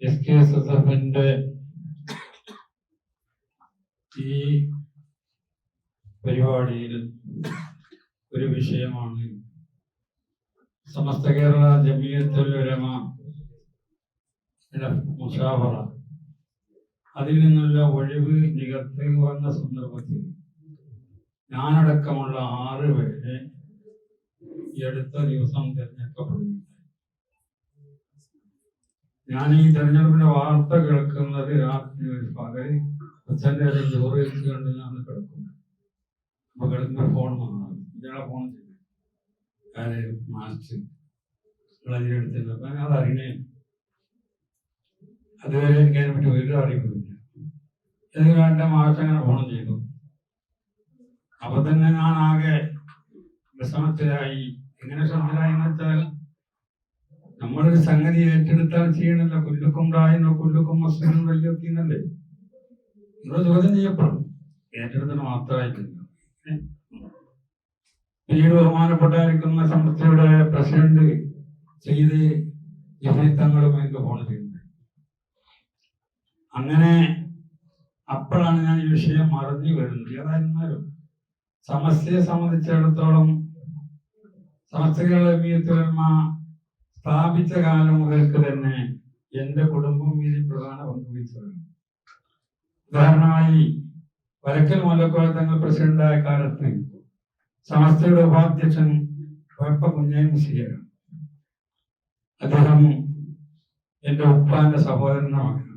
S K S S എഫിന്റെ ഈ പരിപാടിയിൽ ഒരു വിഷയമാണ് സമസ്ത കേരള ജമീയത്തുൽ ഉലമ മുഷാഫറ അതിൽ നിന്നുള്ള ഒഴിവ് നികത്തി വന്ന സന്ദർഭത്തിൽ ഞാനടക്കമുള്ള ആറ് പേരെ ഈ അടുത്ത ദിവസം തിരഞ്ഞെടുക്കപ്പെടുകയുണ്ടായി ഞാൻ ഈ തെരഞ്ഞെടുപ്പിന്റെ വാർത്ത കേൾക്കുന്നത് രാത്രി ഒരു പകൽ അച്ഛന്റെ ഒരു ചോറ് കണ്ട് ഞാൻ കിടക്കും അപ്പൊ കിടക്കുന്ന ഫോൺ വന്നാൽ ഫോൺ ചെയ്തു കാര്യം മാസ്റ്റ് അതിനെടുത്തില്ല അപ്പൊ ഞാൻ അതറിയണേ അതുവരെ എനിക്ക് അതിനെ പറ്റി ഒരു എന്റെ മാഷ് അങ്ങനെ ഫോൺ ചെയ്തു. അപ്പൊ തന്നെ ഞാൻ ആകെ വിഷമത്തിലായി. എങ്ങനെ ശ്രമത്തിലായി എന്ന് വെച്ചാൽ നമ്മളൊരു സംഗതി ഏറ്റെടുത്താൽ ചെയ്യണല്ലോ. കുല്ലുക്കും പ്രായനോ കുല്ലുക്കും വലിയ വയ്യൊക്കെന്നല്ലേ ഇവിടെ ചോദ്യം ചെയ്യപ്പെടും. ഏറ്റെടുത്തിന് മാത്രമായിട്ടില്ല? പിന്നീട് ബഹുമാനപ്പെട്ടായിരിക്കുന്ന സംസ്ഥയുടെ പ്രസിഡന്റ് ചെയ്ത് തങ്ങളും എനിക്ക് ഫോൺ ചെയ്യുന്നത്. അങ്ങനെ അപ്പോഴാണ് ഞാൻ ഈ വിഷയം മറിഞ്ഞു വരുന്നത്. ഏതായിരുന്നാലും സമസ്യയെ സംബന്ധിച്ചിടത്തോളം സമസ്തകളുമ സ്ഥാപിച്ച കാലം മുതൽക്ക് തന്നെ എന്റെ കുടുംബം ഇതിൽ പ്രധാന പങ്ക് വഹിച്ചതാണ് ഉദാഹരണമായി വരക്കൽ മൂലക്കോല തങ്ങൾ പ്രസിഡന്റായ കാലത്ത് സമസ്തയുടെ ഉപാധ്യക്ഷൻ വെപ്പ കുഞ്ഞായി മുസ്ലിയാണ് അദ്ദേഹം എന്റെ ഉപ്പാന്റെ സഹോദരന്റെ മകനാണ്.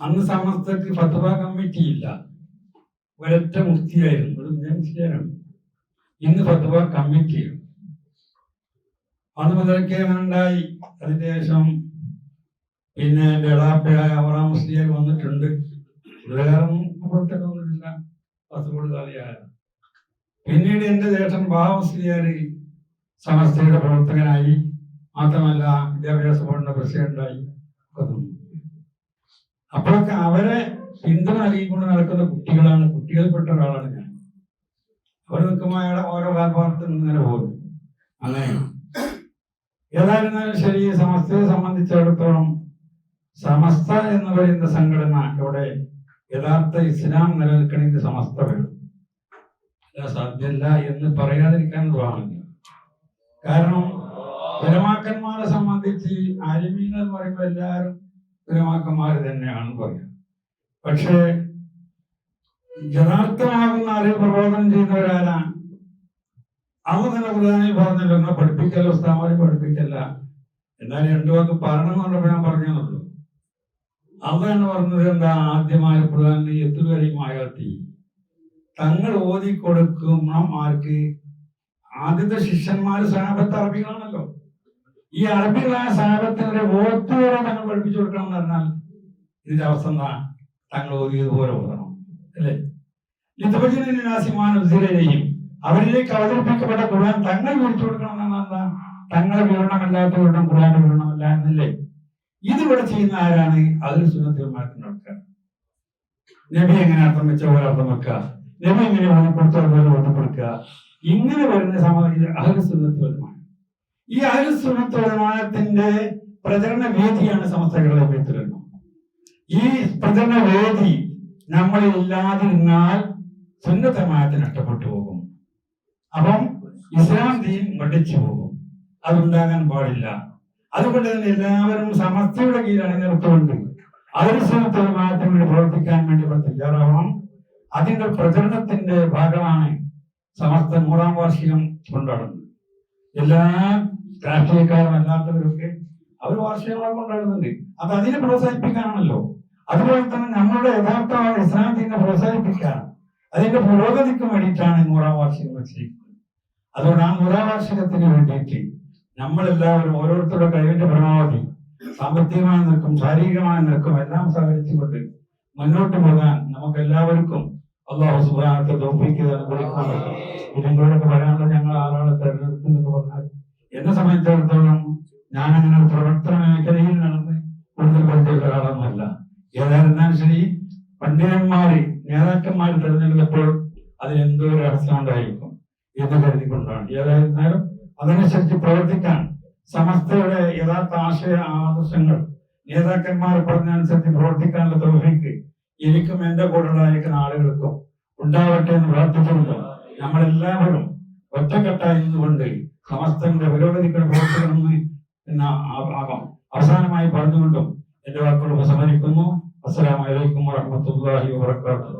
അന്ന് സമസ്തക്ക് ഫത്വ കമ്മിറ്റി ഇല്ല ഒരൊറ്റ മുക്തിയായിരുന്നു. ഒരു മുസ്ലിയാണ് ഇന്ന് ഫത്വ കമ്മിറ്റിയാണ്. അന്ന് മുതൽക്കേ ഉണ്ടായി അതിന് ശേഷം പിന്നെ എന്റെ എളാപ്പയായ അവറാം മുസ്ലിയെ വന്നിട്ടുണ്ട്. വേറെ പുറത്തൊക്കെ വന്നിട്ടില്ല. പത്ത് കൂടുതലായ പിന്നീട് എന്റെ ദേശം ബാബ സമസ്തയുടെ പ്രവർത്തകനായി. മാത്രമല്ല വിദ്യാഭ്യാസ ബോർഡിന്റെ പ്രസിഡന്റായി നിന്നു. അപ്പോഴൊക്കെ അവരെ പിന്തുണ നൽകിക്കൊണ്ട് നടക്കുന്ന കുട്ടികളാണ്. കുട്ടികൾപ്പെട്ട ഒരാളാണ് ഞാൻ. അവർ നിൽക്കുമ്പോൾ ഓരോ കാൽഭാഗത്ത് ഇങ്ങനെ പോകും അങ്ങനെയാണ്. ഏതായിരുന്നാലും ശരി സമസ്തയെ സംബന്ധിച്ചിടത്തോളം സമസ്ത എന്ന് പറയുന്ന സംഘടന ഇവിടെ യഥാർത്ഥ ഇസ്ലാം നിലനിൽക്കണമെങ്കിൽ സമസ്ത വേണം. അല്ല സാധ്യമല്ല എന്ന് പറയാതിരിക്കാൻ പാടില്ല. കാരണം ഉലമാക്കന്മാരെ സംബന്ധിച്ച് അരിമീൻ എന്ന് പറയുമ്പോൾ എല്ലാവരും ഉലമാക്കന്മാർ തന്നെയാണ് പറയാം. പക്ഷേ യഥാർത്ഥമാകുന്ന അറിവ് പ്രബോധനം ചെയ്യുന്നവരാരാണ് അത് തന്നെ ഖുർആനിൽ പറഞ്ഞല്ലോ പഠിപ്പിക്കല്ല ഉസ്താമാരെ പഠിപ്പിക്കല്ല. എന്നാൽ രണ്ടു വാക്ക് പറയണം എന്നുള്ളപ്പോൾ ഞാൻ പറഞ്ഞുള്ളൂ അതാണ് പറഞ്ഞത് എന്താ? ആദ്യമായ ഖുർആനിൽ എത്തുകയും ആയാത്തി തങ്ങൾ ഓതി കൊടുക്കുന്നമാർക്ക് ആദ്യത്തെ ശിഷ്യന്മാര് സാപത്ത് അറബികളാണല്ലോ. ഈ അറബികളായ സാപത്തിനെ ഓത്ത് വരെ തങ്ങൾ പഠിപ്പിച്ചു കൊടുക്കണം എന്ന് പറഞ്ഞാൽ ഇതിന്റെ അവസ്ഥ എന്താ? തങ്ങൾ ഓതിയതുപോലെ ഓതണം. അല്ലേ? ലിതുബജിനാസിമാനും അവരിലേക്ക് അവതരിപ്പിക്കപ്പെട്ട ഖുർആൻ തങ്ങൾ വിളിച്ചു കൊടുക്കണം എന്നെന്താ തങ്ങളെ വിവരണമല്ലാത്ത വിവരണം ഖുർആന്റെ വിവരണമല്ല എന്നല്ലേ? ഇതിവിടെ ചെയ്യുന്ന ആരാണ്? അതിൽ സുന്നത്തിമാർക്കുന്ന നടക്കുക നബി എങ്ങനെ അർത്ഥം വെച്ച പോലെ അർത്ഥം വെക്കുക? നബി എങ്ങനെ ഓണപ്പെടുത്ത പോലെ ഓർമ്മപ്പെടുക്കുക ഇങ്ങനെ വരുന്ന സമാധി അഹൽ സുന്നത്തുലമാണ് ഈ അഹൽ സുന്നത്തുലമാനത്തിന്റെ പ്രചരണ വേദിയാണ് സമസ്തകളുടെ പേത്തിലെണ്ണം ഈ പ്രചരണ വേദി നമ്മളിൽ ഇല്ലാതിരുന്നാൽ സുന്നത്തമായത്ത് നഷ്ടപ്പെട്ടു പോകും. അപ്പം ഇസ്ലാം ദീൻ മടിച്ചു പോകും. അതുണ്ടാകാൻ പാടില്ല. അതുകൊണ്ട് തന്നെ എല്ലാവരും സമസ്തയുടെ കീഴിൽ അണിനിർത്തുകൊണ്ട് അതിർസനത്തോമാറ്റം വേണ്ടി പ്രവർത്തിക്കാൻ വേണ്ടി ഇവിടെ തയ്യാറാവണം. അതിന്റെ പ്രചരണത്തിന്റെ ഭാഗമാണ് സമസ്ത നൂറാം വാർഷികം കൊണ്ടാടുന്നത്. എല്ലാ രാഷ്ട്രീയക്കാരും അല്ലാത്തവരൊക്കെ അവർ വാർഷികങ്ങളെ കൊണ്ടാടുന്നുണ്ട്. അത് അതിനെ പ്രോത്സാഹിപ്പിക്കാനാണല്ലോ. അതുപോലെ തന്നെ നമ്മളുടെ യഥാർത്ഥമായ ഇസ്ലാം പ്രോത്സാഹിപ്പിക്കാൻ അതിന്റെ പുരോഗതിക്ക് വേണ്ടിയിട്ടാണ് നൂറാം വാർഷികം വെച്ചിരിക്കുന്നത്. അതുകൊണ്ട് ആ നൂറാം വാർഷികത്തിന് വേണ്ടിയിട്ട് നമ്മളെല്ലാവരും ഓരോരുത്തരുടെ കഴിവിന്റെ പരമാവധി സാമ്പത്തികമായി നിൽക്കും ശാരീരികമായി നിൽക്കും എല്ലാം സഹകരിച്ചുകൊണ്ട് മുന്നോട്ട് പോകാൻ നമുക്ക് എല്ലാവർക്കും അള്ളാഹു സുബാനത്തെ തോപ്പിക്ക് അനുഗ്രഹിക്കുന്നുണ്ട് ഇതിലൂടെയൊക്കെ പറയാനുള്ള ഞങ്ങൾ ആളാളെ തെരഞ്ഞെടുത്തു എന്നൊക്കെ പറഞ്ഞാൽ എന്നെ സംബന്ധിച്ചിടത്തോളം ഞാൻ അങ്ങനെ ഒരു പ്രവർത്തന മേഖലയിൽ നടന്ന് കൂടുതൽ പരിചയമുള്ള ഒരാളൊന്നുമല്ല. ഏതായിരുന്നാലും ശരി പണ്ഡിതന്മാര് നേതാക്കന്മാർ തെരഞ്ഞെടുത്തപ്പോൾ അതിലെന്തോ ഒരു രഹസ്യം ഉണ്ടായിരിക്കും എന്ന് കരുതിക്കൊണ്ടാണ് ഏതായിരുന്നാലും അതനുസരിച്ച് പ്രവർത്തിക്കാൻ സമസ്തയുടെ യഥാർത്ഥ ആശയ ആദർശങ്ങൾ നേതാക്കന്മാർ പറഞ്ഞനുസരിച്ച് പ്രവർത്തിക്കാനുള്ള തോഫിക്ക് എനിക്കും എന്റെ കൂടെയുള്ള ഇരിക്കുന്ന ആളുകൾക്കും ഉണ്ടാവട്ടെ എന്ന് പ്രാർത്ഥിച്ചുകൊണ്ട് നമ്മളെല്ലാവരും ഒറ്റക്കെട്ടായി നിന്നുകൊണ്ട് സമസ്തന്റെ പുരോഗതിക്കുന്ന പ്രവർത്തിക്കണമെന്ന് എന്ന ആകാം അവസാനമായി പറഞ്ഞുകൊണ്ടും എന്റെ വാക്കുകൾ ഉപസംഹരിക്കുന്നു. അസ്സലാമലൈക്കും വറഹമത്തുള്ളാഹി വബറകാതുഹു.